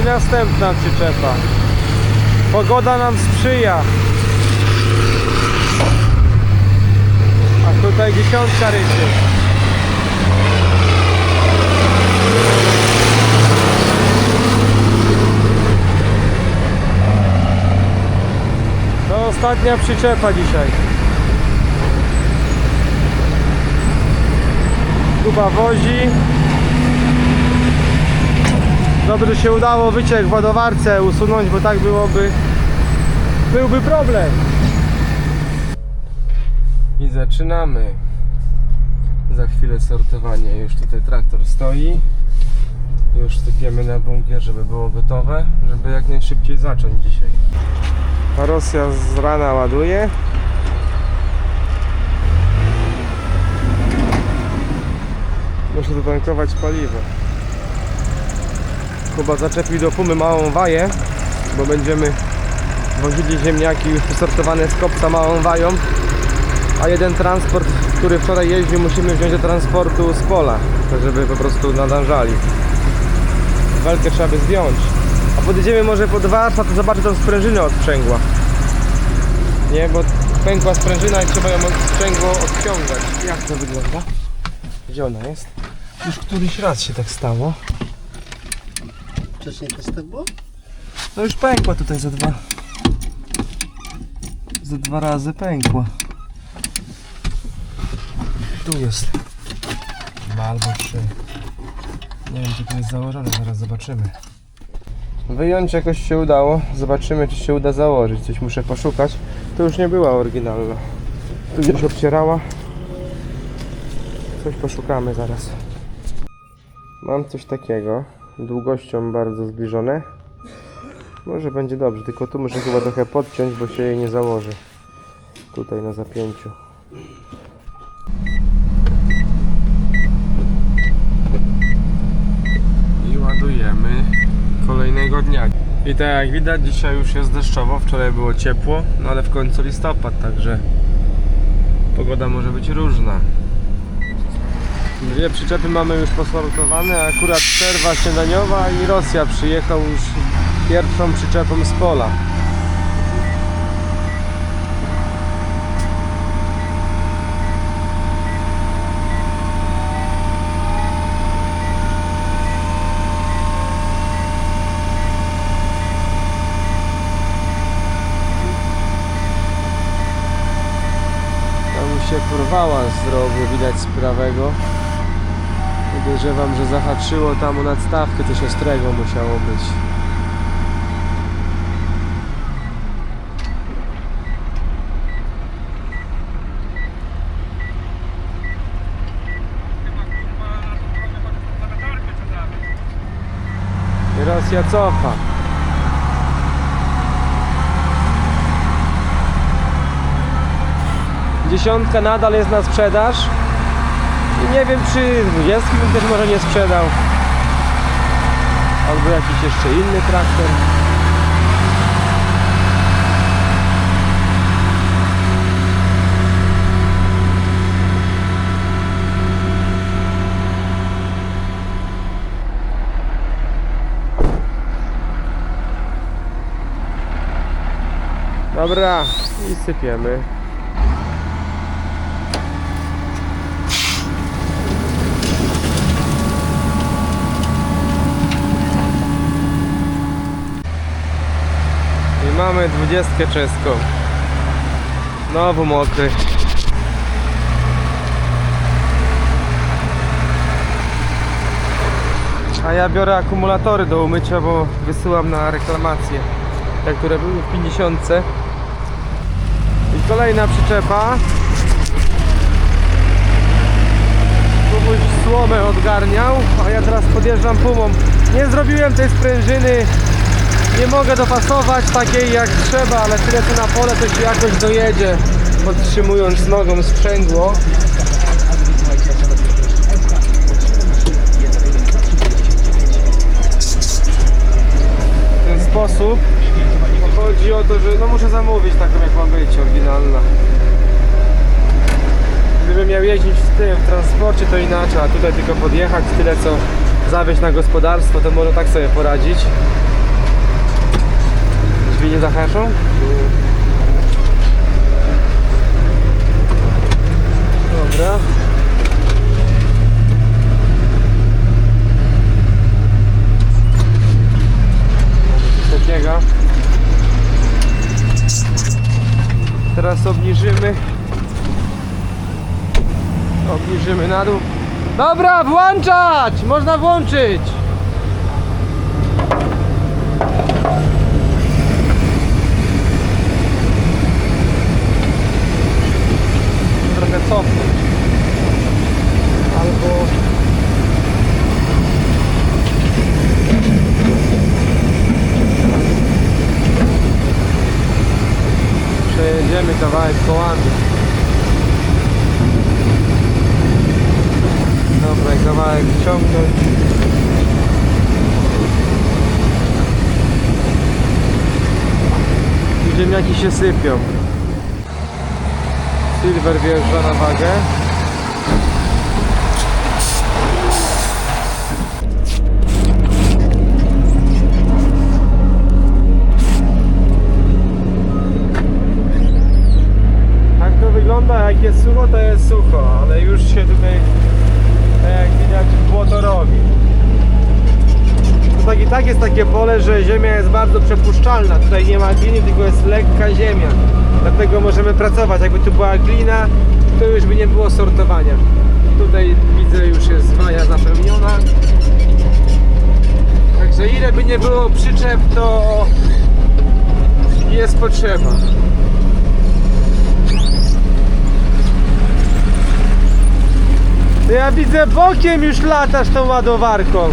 I następna przyczepa. Pogoda nam sprzyja. A tutaj dziesiątka ryczy. To ostatnia przyczepa dzisiaj. Kuba wozi. Dobrze się udało wyciek w ładowarce usunąć, bo tak byłoby byłby problem. I zaczynamy. Za chwilę sortowanie. Już tutaj traktor stoi. Już sypiemy na bunkier, żeby było gotowe, żeby jak najszybciej zacząć dzisiaj. Rosja z rana ładuje. Muszę dotankować paliwo. Kuba zaczepił do pumy małą waję, bo będziemy wozili ziemniaki już wysortowane z kopca małą wają, a jeden transport, który wczoraj jeździł, musimy wziąć do transportu z pola, tak żeby po prostu nadążali. Walkę trzeba by zdjąć. A podjedziemy może pod warsztat, to zobaczę tą sprężynę od sprzęgła. Nie, bo pękła sprężyna i trzeba ją od sprzęgło odciągać. Jak to wygląda? Gdzie ona jest? Już któryś raz się tak stało. Wcześniej też tak było? No już pękła tutaj za dwa. Za dwa razy pękła. Tu jest. Dwa albo trzy. Nie wiem, czy to jest założone, zaraz zobaczymy. Wyjąć jakoś się udało. Zobaczymy, czy się uda założyć. Coś muszę poszukać. To już nie była oryginalna. Tu gdzieś obcierała. Coś poszukamy zaraz. Mam coś takiego. Długością bardzo zbliżone. Może będzie dobrze, tylko tu muszę chyba trochę podciąć, bo się jej nie założy. Tutaj na zapięciu. I ładujemy kolejnego dnia. I tak jak widać, dzisiaj już jest deszczowo, wczoraj było ciepło, no ale w końcu listopad, także pogoda może być różna. Dwie przyczepy mamy już posortowane, akurat przerwa śniadaniowa i Rosja przyjechał już pierwszą przyczepą z pola. Się porwała z rogu, widać z prawego. Podejrzewam, że zahaczyło tam o nadstawkę, coś ostrego musiało być. I Rosja cofa. Dziesiątka nadal jest na sprzedaż. Nie wiem czy 20 bym też może nie sprzedał. Albo jakiś jeszcze inny traktor. Dobra, i sypiemy. Mamy dwudziestkę czeską. Znowu mokry. A ja biorę akumulatory do umycia, bo wysyłam na reklamację. Te, które były w 50. I kolejna przyczepa. Kubuś słomę odgarniał, a ja teraz podjeżdżam pumą. Nie zrobiłem tej sprężyny nie mogę dopasować takiej jak trzeba, ale tyle co na pole to się jakoś dojedzie, podtrzymując nogą sprzęgło. W ten sposób chodzi o to, że no muszę zamówić taką jak ma być, oryginalna. Gdybym miał jeździć w tym, w transporcie to inaczej, a tutaj tylko podjechać, tyle co zawieźć na gospodarstwo, to może tak sobie poradzić. Drzwi nie zahaszą? Dobra. Takiego. Teraz obniżymy. Obniżymy na dół. Dobra, włączać! Można włączyć! Trochę cofnąć. Albo... Przejedziemy kawałek kołami. Dobra, i kawałek ciągnąć. I Ziemniaki się sypią. Silver wjeżdża na wagę. Tak to wygląda, jak jest sucho, to jest sucho, ale już się tutaj, tak jak widać, błoto robi. Tak i tak jest takie pole, że ziemia jest bardzo przepuszczalna. Tutaj nie ma gliny, tylko jest lekka ziemia. Dlatego możemy pracować. Jakby tu była glina, to już by nie było sortowania. Tutaj widzę już jest waja zapełniona. Także ile by nie było przyczep, to jest potrzeba. To Ja widzę bokiem już latasz tą ładowarką.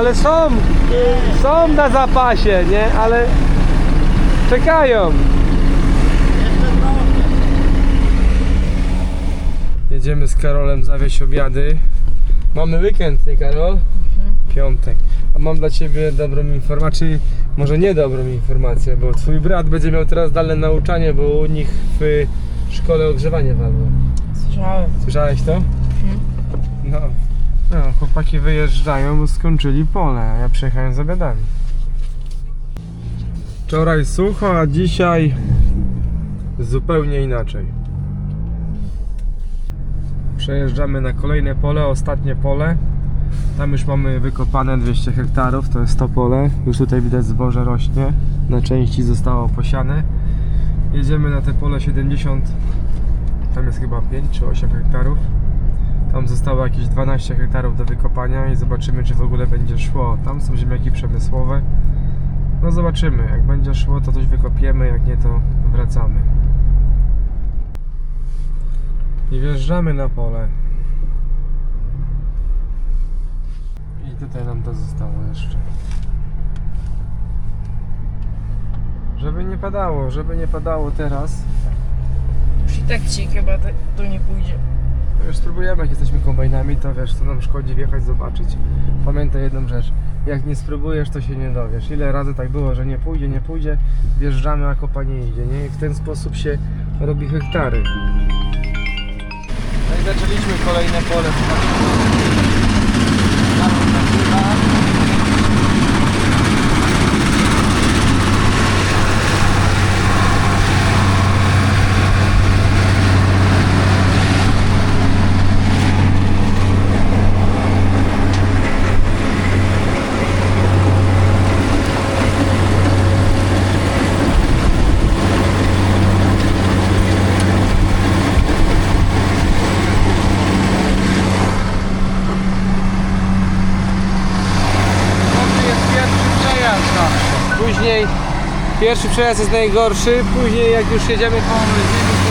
Ale są, są na zapasie, nie? Ale czekają. Jedziemy z Karolem zawieźć obiady. Mamy weekend, nie Karol? Piątek. A mam dla Ciebie dobrą informację, może niedobrą informację, bo Twój brat będzie miał teraz dalej nauczanie, bo u nich w szkole ogrzewanie walło. Słyszałem. Słyszałeś to? No. No, chłopaki wyjeżdżają, skończyli pole, a ja przyjechałem z obiadami. Wczoraj sucho, a dzisiaj zupełnie inaczej. Przejeżdżamy na kolejne pole, ostatnie pole. Tam już mamy wykopane 200 hektarów, to jest to pole. Już tutaj widać zboże rośnie, na części zostało posiane. Jedziemy na te pole 70, tam jest chyba 5 czy 8 hektarów. Tam zostało jakieś 12 hektarów do wykopania i zobaczymy czy w ogóle będzie szło. Tam są ziemniaki przemysłowe. No zobaczymy, jak będzie szło to coś wykopiemy, jak nie to wracamy. I wjeżdżamy na pole. I tutaj nam to zostało jeszcze. Żeby nie padało, żeby nie padało teraz. Przy tak ci chyba to nie pójdzie. To już spróbujemy, jak jesteśmy kombajnami, to wiesz, co nam szkodzi wjechać, zobaczyć. Pamiętaj jedną rzecz, jak nie spróbujesz, to się nie dowiesz. Ile razy tak było, że nie pójdzie, nie pójdzie, wjeżdżamy, a kopa nie idzie, nie? I w ten sposób się robi hektary. No i zaczęliśmy kolejne pole. To jest pierwszy przejazd zawsze. Później pierwszy przejazd jest najgorszy, później jak już jedziemy po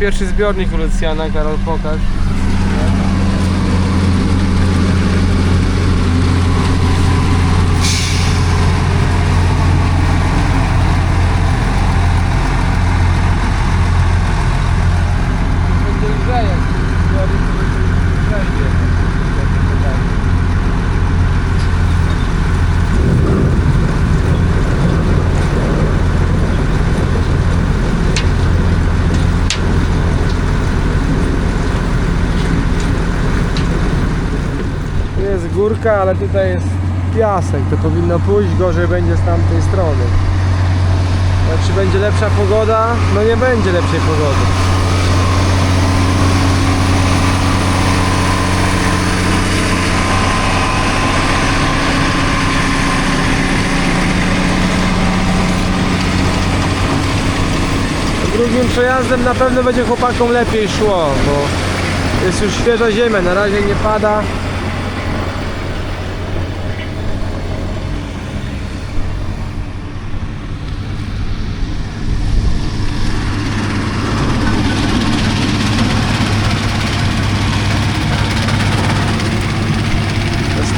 pierwszy zbiornik u Lucjana, Karol pokaż. Będzie lżej, jak zbiornik, to będzie lżej. Tu jest górka, ale tutaj jest piasek. To powinno pójść, gorzej będzie z tamtej strony. A czy będzie lepsza pogoda? No nie będzie lepszej pogody. Drugim przejazdem na pewno będzie chłopakom lepiej szło, bo jest już świeża ziemia, na razie nie pada.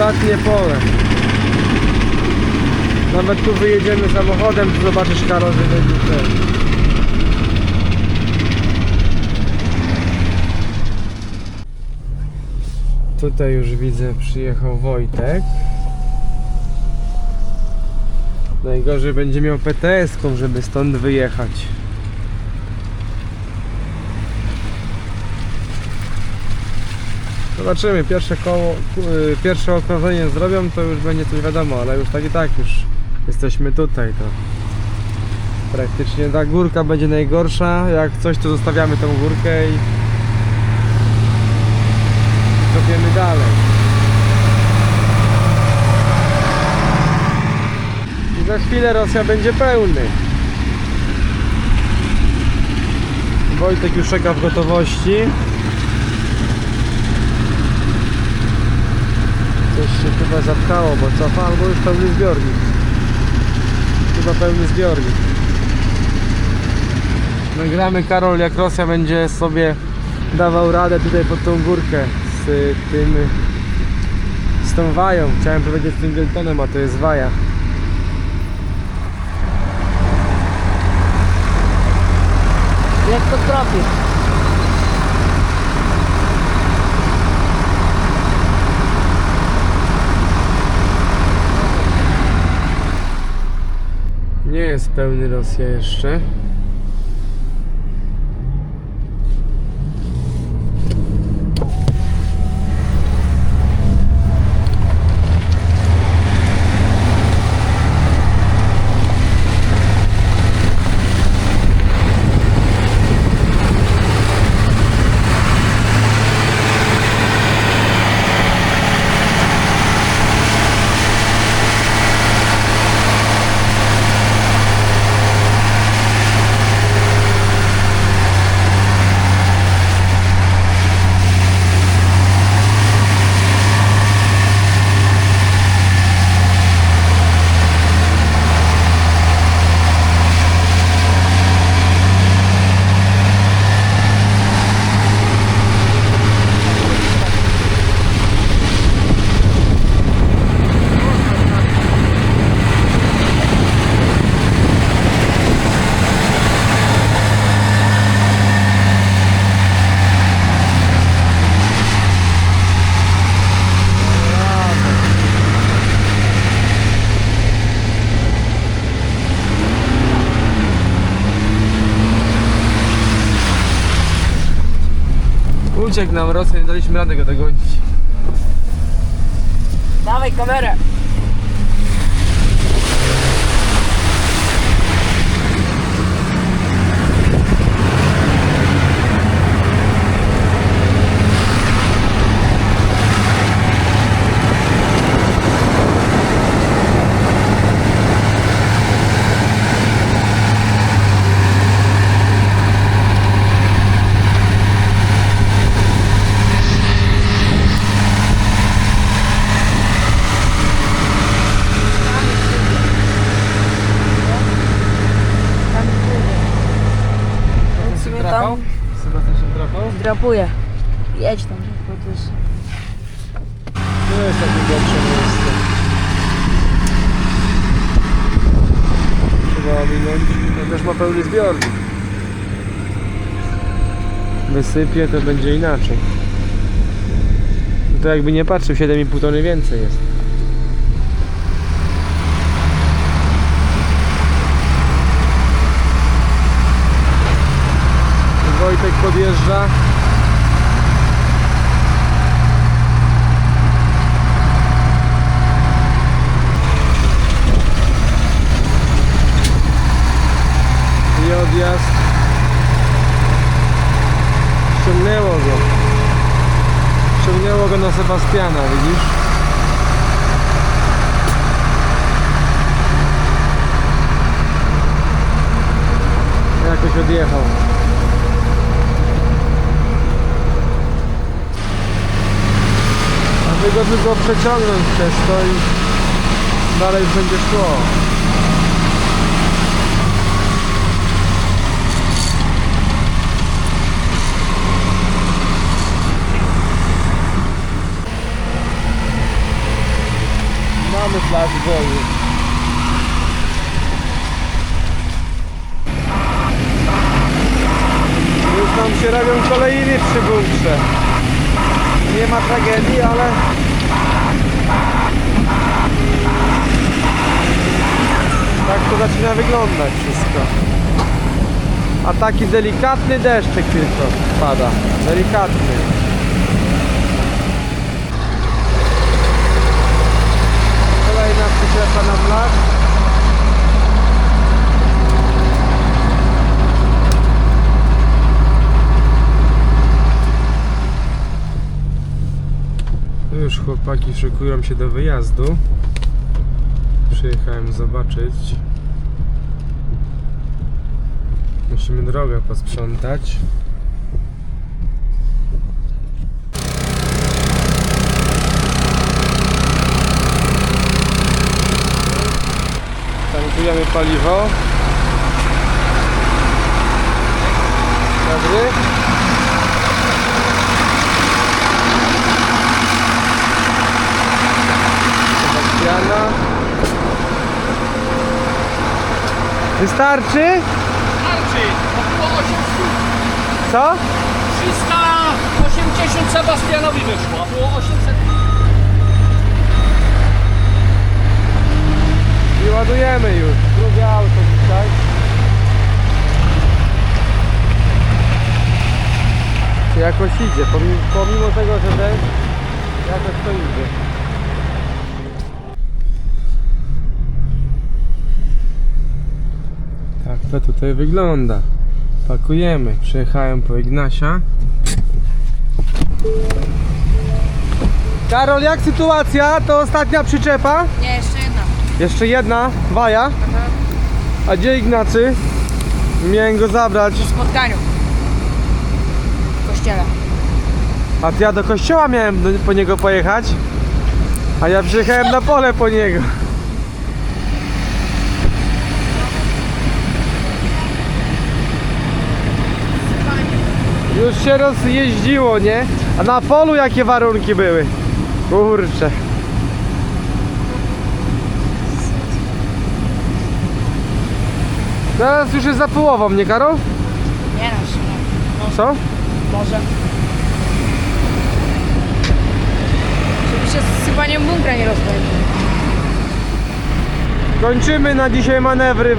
Ostatnie pole. Nawet tu wyjedziemy samochodem, to zobaczysz Karol, że będzie ten. Tutaj już widzę przyjechał Wojtek. Najgorzej będzie miał PTS-ką, żeby stąd wyjechać. Zobaczymy, pierwsze koło, y, pierwsze okrążenie zrobią, to już będzie coś wiadomo, ale już tak i tak już jesteśmy tutaj, to praktycznie ta górka będzie najgorsza, jak coś to zostawiamy tą górkę i kopiemy dalej. I za chwilę Rosja będzie pełny. Wojtek już czeka w gotowości. Coś się chyba zapchało, bo cofa albo już pełny zbiornik. Chyba pełny zbiornik. Nagramy Karol jak Rosja będzie sobie dawał radę tutaj pod tą górkę z tym z tą wają. Chciałem powiedzieć z tym Geltonem, a to jest waja. Jak to trafi? Nie jest pełny Rosja jeszcze. Uciekł nam Rosja, nie daliśmy rady go dogonić. Dawaj kamerę. Drapuje. Jedź tam szybko, to jest... To jest takie gorsze miejsce. Trzeba ominąć. To też ma pełny zbiornik. Wysypie, to będzie inaczej. To jakby nie patrzył, 7,5 tony więcej jest. Wojtek podjeżdża. I odjazd. Ściągnęło go. Ściągnęło go na Sebastiana, widzisz? Jakoś odjechał. A wygodny go przeciągnąć przez to i dalej będzie szło. Plac wolny. Już nam się robią kolejny przy. Nie ma tragedii, ale... Tak to zaczyna wyglądać wszystko. A taki delikatny deszczyk tylko pada. Delikatny. Przyczepa na. Już chłopaki szykują się do wyjazdu. Przyjechałem zobaczyć. Musimy drogę posprzątać. Tankujemy paliwo. Dobry. Sebastiana. Wystarczy? Starczy! Było 800. Co? 380 Sebastianowi wyszło, a było 800. I ładujemy już. Drugie auto dzisiaj. Jakoś idzie, pomimo, pomimo tego, że deszcz, jakoś to idzie. Tak to tutaj wygląda. Pakujemy. Przyjechałem po Ignasia. Karol, jak sytuacja? To ostatnia przyczepa? Nie, jeszcze jedna. Jeszcze jedna, waja. A gdzie Ignacy? Miałem go zabrać. Po spotkaniu. A ja do kościoła miałem do, po niego pojechać. A ja przyjechałem na pole po niego. Już się rozjeździło, nie? A na polu jakie warunki były? Kurczę. Teraz już jest za połową, nie Karol? Nie no. Co? Może. Żeby się z sypaniem bunkra nie rozpędził. Kończymy na dzisiaj manewry